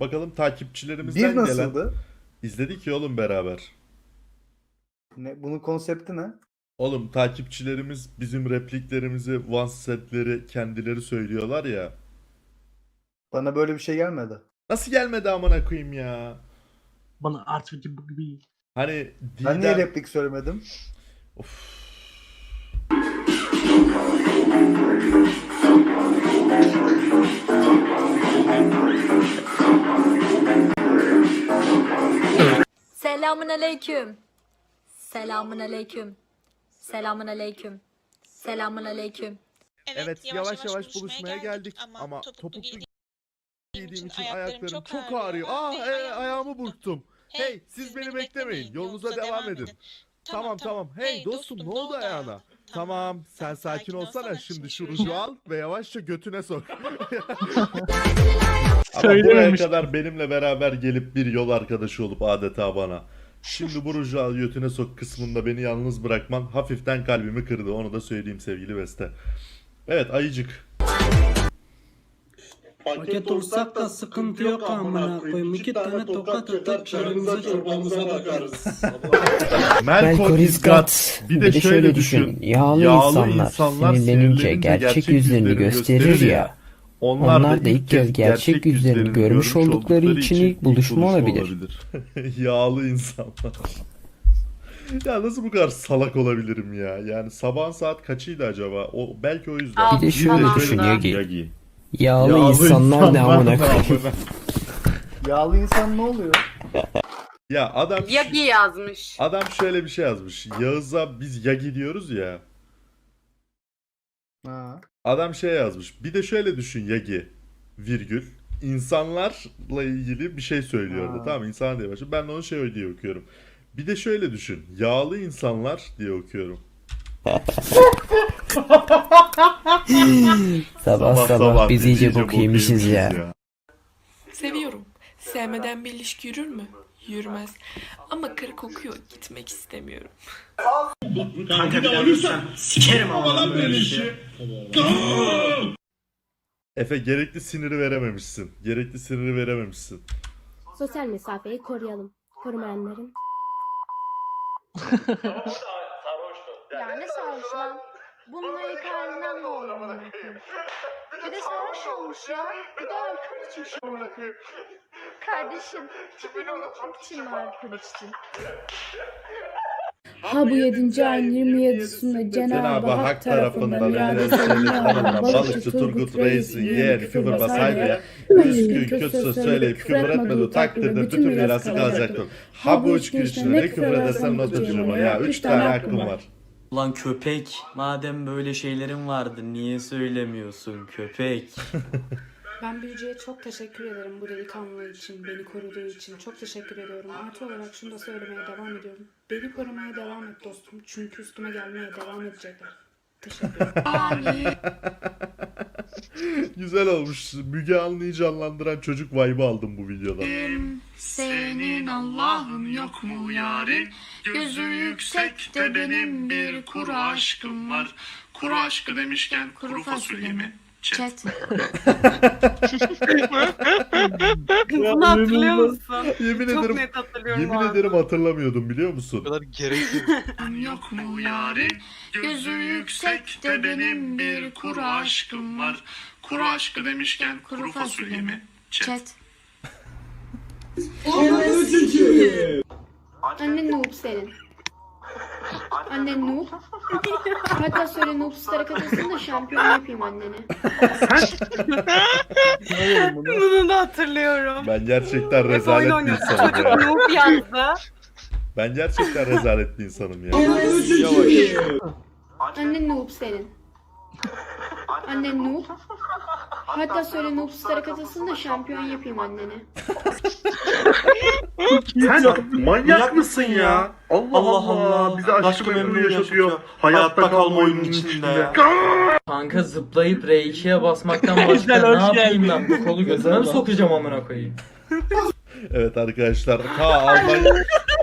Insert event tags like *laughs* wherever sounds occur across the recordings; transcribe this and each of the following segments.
Bakalım takipçilerimizden Bir gelen. nasıldı? İzledik ya oğlum beraber. Ne, bunun konsepti ne? Oğlum takipçilerimiz bizim repliklerimizi, one setleri kendileri söylüyorlar ya. Bana böyle bir şey gelmedi. Nasıl gelmedi amına koyayım ya? Bana artık gibi gibi. Hani Ben niye Didem- replik söylemedim? Of. Selamun aleyküm. Selamun aleyküm. Selamun aleyküm. Selamun aleyküm. Evet, yavaş yavaş buluşmaya geldik ama topuklu giydiğim için ayaklarım çok ağrıyor. Ah e, ayağımı burktum. Hey siz beni beklemeyin. Yolunuza devam edin. Tamam tamam. Hey dostum ne oldu ayağına? Tamam sen sakin olsana şimdi şu ruju al ve yavaşça götüne sok. *laughs* Ama buraya Söylememiş. kadar benimle beraber gelip bir yol arkadaşı olup adeta bana. Şimdi bu ruju al götüne sok kısmında beni yalnız bırakman hafiften kalbimi kırdı. Onu da söyleyeyim sevgili Beste. Evet ayıcık. Paket olsak da sıkıntı yok amına koyayım. İki tane tokat atar çayımıza çorbamıza bakarız. *laughs* Melkor Melkorizgat. Bir de şöyle düşün. Yağlı, insanlar, sinirlenince gerçek yüzlerini gösterir ya. Onlar da ilk kez gerçek yüzlerini görmüş oldukları için ilk buluşma olabilir. *laughs* Yağlı insanlar. ya nasıl bu kadar salak olabilirim ya? Yani sabahın saat kaçıydı acaba? O belki o yüzden. Bir de şöyle de düşün Yagi. Yağlı, insanlar ne amına koyayım. Yağlı insan ne oluyor? Ya adam Yagi yazmış. adam şöyle bir şey yazmış. Yağız'a biz Yagi diyoruz ya. Ha. Adam şey yazmış. Bir de şöyle düşün Yagi virgül insanlarla ilgili bir şey söylüyordu. Ha. Tamam mı? insan diye başlıyor. Ben de onu şey diye okuyorum. Bir de şöyle düşün. Yağlı insanlar diye okuyorum. *laughs* *laughs* Sabah sabah biz iyice bok yemişiz ya. Seviyorum. Sevmeden bir ilişki yürür mü? Yürümez. Ama karı kokuyor. Gitmek istemiyorum. Kanka bir ölürsen sikerim ama böyle şey. Efe gerekli siniri verememişsin. Gerekli siniri verememişsin. Sosyal mesafeyi koruyalım. Korumayanların. Ya ne sarhoş lan? Bununla ilk halinden amına koyayım? Bir de sarhoş olmuş ya. Bir de alkol içmiş. Kardeşim, tipini unutmak için mi alkol içtin? Ha bu 7. ayın 27'sinde Cenab-ı Hak tarafından tanımlanan balıkçı Turgut Reis'in yeğeni küfürbaz Hayriye üç gün kötü söz söyleyip küfür etmediği takdirde bütün mirası kalacaktır. Ha bu üç gün içinde ne küfür edersen not ucuma ya üç tane hakkım var. Lan köpek madem böyle şeylerin vardı niye söylemiyorsun köpek? *laughs* Ben Büyücü'ye çok teşekkür ederim bu delikanlı için, beni koruduğu için. Çok teşekkür ediyorum. Artı olarak şunu da söylemeye devam ediyorum. Beni korumaya devam et dostum. Çünkü üstüme gelmeye devam edecekler. Teşekkür ederim. *laughs* Güzel olmuş. Müge Anlı'yı canlandıran çocuk vibe'ı aldım bu videodan. Senin Allah'ın yok mu yarim? Gözü yüksekte benim bir kuru aşkım var. Kuru aşkı demişken kuru fasulye mi? Chat. *laughs* Bunu hatırlıyor musun? Yemin Çok ederim net hatırlıyorum yemin an. ederim hatırlamıyordum biliyor musun? *laughs* Yok mu yarim? Gözü yüksekte benim bir kuru aşkım var. Kuru aşkı demişken kuru fasulye mi? Chat. Annen noob senin. Annen noob. Hatta söyle noob star katılsın da şampiyon yapayım oğlum bunu? Bunu da hatırlıyorum. Ben gerçekten Hep oyun rezalet bir insanım Çocuk ya. noob yazdı. Ben gerçekten rezalet bir insanım ya. Annen noob senin. Annen noob. Hatta söyle noob star katılsın da şampiyon yapayım annene. Sen manyak mısın ya? Allah Allah Allah. Bize aşkı Aşkı memnunu yaşatıyor. yaşatıyor. Hayatta kalma oyunun içinde ya. Kanka zıplayıp R2'ye basmaktan *laughs* başka ne yapayım ben? Bu kolu gözüme mi sokacağım amına koyayım? Evet arkadaşlar. Ta Almanya, *laughs*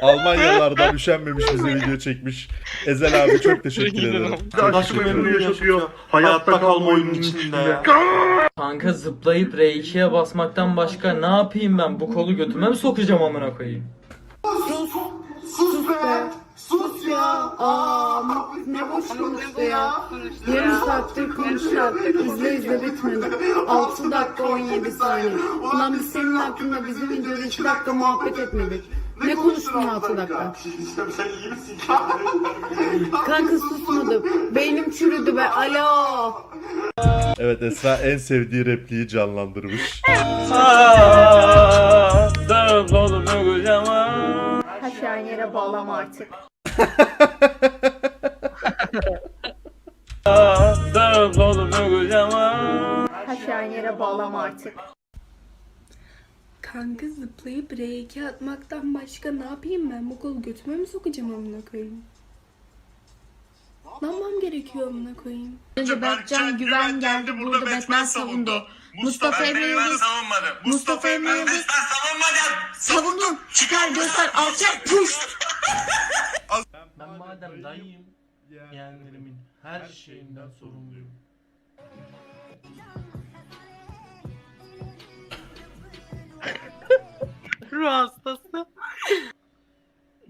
Almanyalardan üşenmemiş bize video çekmiş. Ezel abi çok teşekkür ederim. Teşekkür memnun yaşatıyor. Hayatta kalma oyunun içinde. Kanka zıplayıp R2'ye basmaktan başka ne yapayım ben? Bu kolu götüme mi sokacağım amına koyayım? Sus be. Sus ya. Aa, ne boş konuştu ya. Yarım saattir konuşuyor. İzle izle bitmedi. 6 dakika 17 saniye. Ulan biz senin hakkında bizim videoda 2 dakika muhabbet etmedik. Ne konuştun 6 dakika? *laughs* Kanka susmadı. Beynim çürüdü be. Alo. Evet Esra en sevdiği repliği canlandırmış. Taş aynı yere bağlama artık. Taş aynı yere bağlama artık. Kanka zıplayıp R2 atmaktan başka ne yapayım ben? Bu kolu götüme mi sokacağım amına koyayım? Ne yapmam gerekiyor amına koyayım? Önce Berkcan Güven geldi burada Batman savundu. Mustafa Emre Yıldız. Mustafa Emre Yıldız. Savundun. Çıkar göster alçak puş. Ben madem dayıyım, yeğenlerimin her şeyinden sorumluyum. Ruh hastası.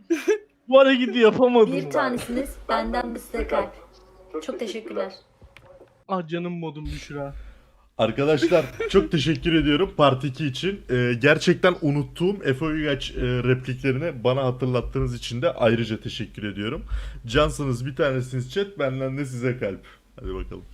*laughs* Bu hareketi yapamadım. Bir tanesiniz benden bir size kalp. Çok teşekkürler. Ah canım modum Büşra. Arkadaşlar çok teşekkür ediyorum Part 2 için. Ee, gerçekten unuttuğum Efe Uygaç e, repliklerini bana hatırlattığınız için de ayrıca teşekkür ediyorum. Cansınız bir tanesiniz chat benden de size kalp. Hadi bakalım.